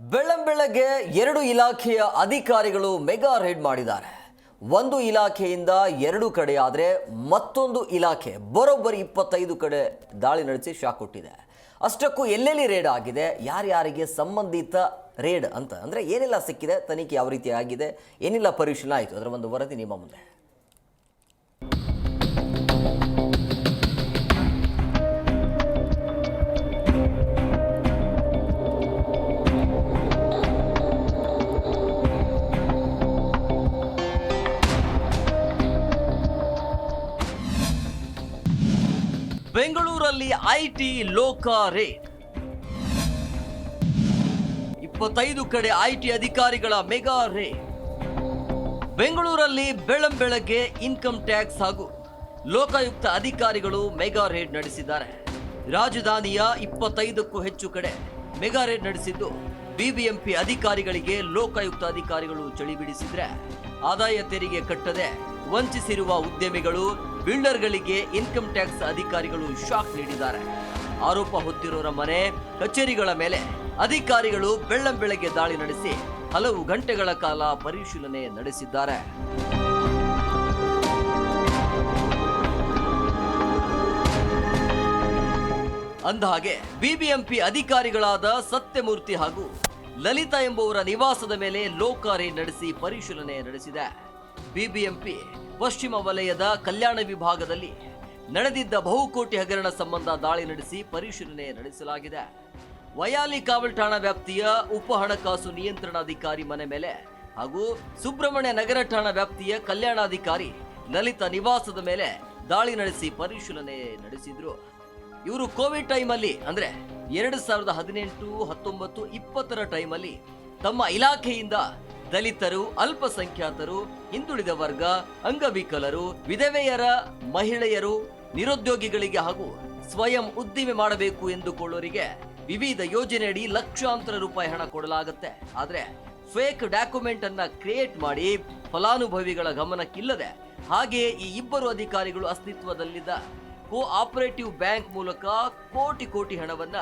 ಬೆಳ್ಳಂಬೆಳಗ್ಗೆ ಎರಡು ಇಲಾಖೆಯ ಅಧಿಕಾರಿಗಳು ಮೆಗಾ ರೇಡ್ ಮಾಡಿದ್ದಾರೆ. ಒಂದು ಇಲಾಖೆಯಿಂದ ಎರಡು ಕಡೆ ಆದರೆ ಮತ್ತೊಂದು ಇಲಾಖೆ ಬರೋಬ್ಬರಿ ಇಪ್ಪತ್ತೈದು ಕಡೆ ದಾಳಿ ನಡೆಸಿ ಶಾಕ್ ಕೊಟ್ಟಿದೆ. ಅಷ್ಟಕ್ಕೂ ಎಲ್ಲೆಲ್ಲಿ ರೇಡ್ ಆಗಿದೆ, ಯಾರ್ಯಾರಿಗೆ ಸಂಬಂಧಿತ ರೇಡ್ ಅಂತ, ಅಂದರೆ ಏನೆಲ್ಲ ಸಿಕ್ಕಿದೆ, ತನಿಖೆ ಯಾವ ರೀತಿ ಆಗಿದೆ, ಏನೆಲ್ಲ ಪರಿಶೀಲನೆ ಆಯಿತು? ಅದರ ಒಂದು ವರದಿ ನಿಮ್ಮ ಮುಂದೆ. ಬೆಂಗಳೂರಲ್ಲಿ ಐಟಿ ಲೋಕ ರೇಟ್. ಇಪ್ಪತ್ತೈದು ಕಡೆ ಐಟಿ ಅಧಿಕಾರಿಗಳ ಮೆಗಾ ರೇಟ್. ಬೆಂಗಳೂರಲ್ಲಿ ಬೆಳ್ಳಂಬೆಳಗ್ಗೆ ಇನ್ಕಮ್ ಟ್ಯಾಕ್ಸ್ ಹಾಗೂ ಲೋಕಾಯುಕ್ತ ಅಧಿಕಾರಿಗಳು ಮೆಗಾ ರೇಡ್ ನಡೆಸಿದ್ದಾರೆ. ರಾಜಧಾನಿಯ ಇಪ್ಪತ್ತೈದಕ್ಕೂ ಹೆಚ್ಚು ಕಡೆ ಮೆಗಾ ರೇಡ್ ನಡೆಸಿದ್ದು. ಬಿಬಿಎಂಪಿ ಅಧಿಕಾರಿಗಳಿಗೆ ಲೋಕಾಯುಕ್ತ ಅಧಿಕಾರಿಗಳು ಚಳಿ ಬಿಡಿಸಿದ್ರೆ ಆದಾಯ ತೆರಿಗೆ ಕಟ್ಟದೆ ವಂಚಿಸಿರುವ ಉದ್ಯಮಿಗಳು ಬಿಲ್ಡರ್ಗಳಿಗೆ ಇನ್ಕಮ್ ಟ್ಯಾಕ್ಸ್ ಅಧಿಕಾರಿಗಳು ಶಾಕ್ ನೀಡಿದ್ದಾರೆ. ಆರೋಪ ಹೊತ್ತಿರೋರ ಮನೆ, ಕಚೇರಿಗಳ ಮೇಲೆ ಅಧಿಕಾರಿಗಳು ಬೆಳ್ಳಂಬೆಳಗ್ಗೆ ದಾಳಿ ನಡೆಸಿ ಹಲವು ಗಂಟೆಗಳ ಕಾಲ ಪರಿಶೀಲನೆ ನಡೆಸಿದ್ದಾರೆ. ಅಂದಹಾಗೆ, ಬಿಬಿಎಂಪಿ ಅಧಿಕಾರಿಗಳಾದ ಸತ್ಯಮೂರ್ತಿ ಹಾಗೂ ಲಲಿತಾ ಎಂಬುವರ ನಿವಾಸದ ಮೇಲೆ ಲೋಕಾರಿ ನಡೆಸಿ ಪರಿಶೀಲನೆ ನಡೆಸಿದೆ. ಬಿಬಿಎಂಪಿ ಪಶ್ಚಿಮ ವಲಯದ ಕಲ್ಯಾಣ ವಿಭಾಗದಲ್ಲಿ ನಡೆದಿದ್ದ ಬಹುಕೋಟಿ ಹಗರಣ ಸಂಬಂಧ ದಾಳಿ ನಡೆಸಿ ಪರಿಶೀಲನೆ ನಡೆಸಲಾಗಿದೆ. ವಯಾಲಿ ಕಾವಲ್ ಠಾಣಾ ವ್ಯಾಪ್ತಿಯ ಉಪ ಹಣಕಾಸು ನಿಯಂತ್ರಣಾಧಿಕಾರಿ ಮನೆ ಮೇಲೆ ಹಾಗೂ ಸುಬ್ರಹ್ಮಣ್ಯ ನಗರ ಠಾಣಾ ವ್ಯಾಪ್ತಿಯ ಕಲ್ಯಾಣಾಧಿಕಾರಿ ಲಲಿತ ನಿವಾಸದ ಮೇಲೆ ದಾಳಿ ನಡೆಸಿ ಪರಿಶೀಲನೆ ನಡೆಸಿದ್ರು. ಇವರು ಕೋವಿಡ್ ಟೈಮಲ್ಲಿ ಅಂದ್ರೆ ಎರಡು ಸಾವಿರದ ಹದಿನೆಂಟು ಹತ್ತೊಂಬತ್ತು ಇಪ್ಪತ್ತರ ಟೈಮಲ್ಲಿ ತಮ್ಮ ಇಲಾಖೆಯಿಂದ ದಲಿತರು, ಅಲ್ಪಸಂಖ್ಯಾತರು, ಹಿಂದುಳಿದ ವರ್ಗ, ಅಂಗವಿಕಲರು, ವಿಧವೆಯರ, ಮಹಿಳೆಯರು, ನಿರುದ್ಯೋಗಿಗಳಿಗೆ ಹಾಗೂ ಸ್ವಯಂ ಉದ್ದಿಮೆ ಮಾಡಬೇಕು ಎಂದುಕೊಳ್ಳೋರಿಗೆ ವಿವಿಧ ಯೋಜನೆಯಡಿ ಲಕ್ಷಾಂತರ ರೂಪಾಯಿ ಹಣ ಕೊಡಲಾಗುತ್ತೆ. ಆದರೆ ಫೇಕ್ ಡಾಕ್ಯುಮೆಂಟ್ ಅನ್ನ ಕ್ರಿಯೇಟ್ ಮಾಡಿ ಫಲಾನುಭವಿಗಳ ಗಮನಕ್ಕಿಲ್ಲದೆ ಹಾಗೆಯೇ ಈ ಇಬ್ಬರು ಅಧಿಕಾರಿಗಳು ಅಸ್ತಿತ್ವದಲ್ಲಿದ್ದ ಕೋ ಆಪರೇಟಿವ್ ಬ್ಯಾಂಕ್ ಮೂಲಕ ಕೋಟಿ ಕೋಟಿ ಹಣವನ್ನ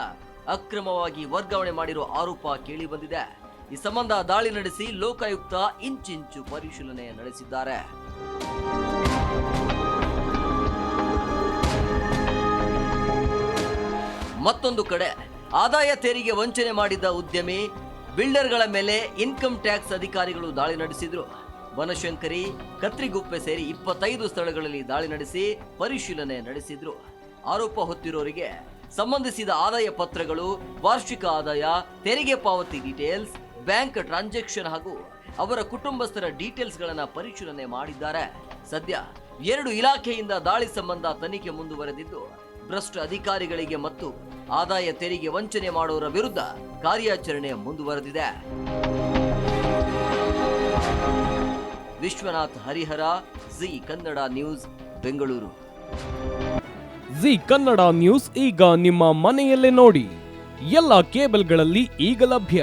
ಅಕ್ರಮವಾಗಿ ವರ್ಗಾವಣೆ ಮಾಡಿರುವ ಆರೋಪ ಕೇಳಿ ಬಂದಿದೆ. ಈ ಸಂಬಂಧ ದಾಳಿ ನಡೆಸಿ ಲೋಕಾಯುಕ್ತ ಇಂಚಿಂಚು ಪರಿಶೀಲನೆ ನಡೆಸಿದ್ದಾರೆ. ಮತ್ತೊಂದು ಕಡೆ, ಆದಾಯ ತೆರಿಗೆ ವಂಚನೆ ಮಾಡಿದ ಉದ್ಯಮಿ, ಬಿಲ್ಡರ್ಗಳ ಮೇಲೆ ಇನ್ಕಮ್ ಟ್ಯಾಕ್ಸ್ ಅಧಿಕಾರಿಗಳು ದಾಳಿ ನಡೆಸಿದ್ರು. ಬನಶಂಕರಿ, ಕತ್ರಿಗುಪ್ಪೆ ಸೇರಿ ಇಪ್ಪತ್ತೈದು ಸ್ಥಳಗಳಲ್ಲಿ ದಾಳಿ ನಡೆಸಿ ಪರಿಶೀಲನೆ ನಡೆಸಿದ್ರು. ಆರೋಪ ಹೊತ್ತಿರೋರಿಗೆ ಸಂಬಂಧಿಸಿದ ಆದಾಯ ಪತ್ರಗಳು, ವಾರ್ಷಿಕ ಆದಾಯ, ತೆರಿಗೆ ಪಾವತಿ ಡೀಟೇಲ್ಸ್ ಬ್ಯಾಂಕ್ ಟ್ರಾನ್ಸಾಕ್ಷನ್ ಹಾಗೂ ಅವರ ಕುಟುಂಬಸ್ಥರ ಡೀಟೇಲ್ಸ್ಗಳನ್ನು ಪರಿಶೀಲನೆ ಮಾಡಿದ್ದಾರೆ. ಸದ್ಯ ಎರಡು ಇಲಾಖೆಯಿಂದ ದಾಳಿ ಸಂಬಂಧ ತನಿಖೆ ಮುಂದುವರೆದಿದ್ದು, ಭ್ರಷ್ಟ ಅಧಿಕಾರಿಗಳಿಗೆ ಮತ್ತು ಆದಾಯ ತೆರಿಗೆ ವಂಚನೆ ಮಾಡುವವರ ವಿರುದ್ಧ ಕಾರ್ಯಾಚರಣೆ ಮುಂದುವರೆದಿದೆ. Vishwanath Harihara, Zee Kannada news, Bengaluru. Zee Kannada news ಈಗ ನಿಮ್ಮ ಮನೆಯಲ್ಲೇ ನೋಡಿ. ಎಲ್ಲ ಕೇಬಲ್ಗಳಲ್ಲಿ ಈಗ ಲಭ್ಯ.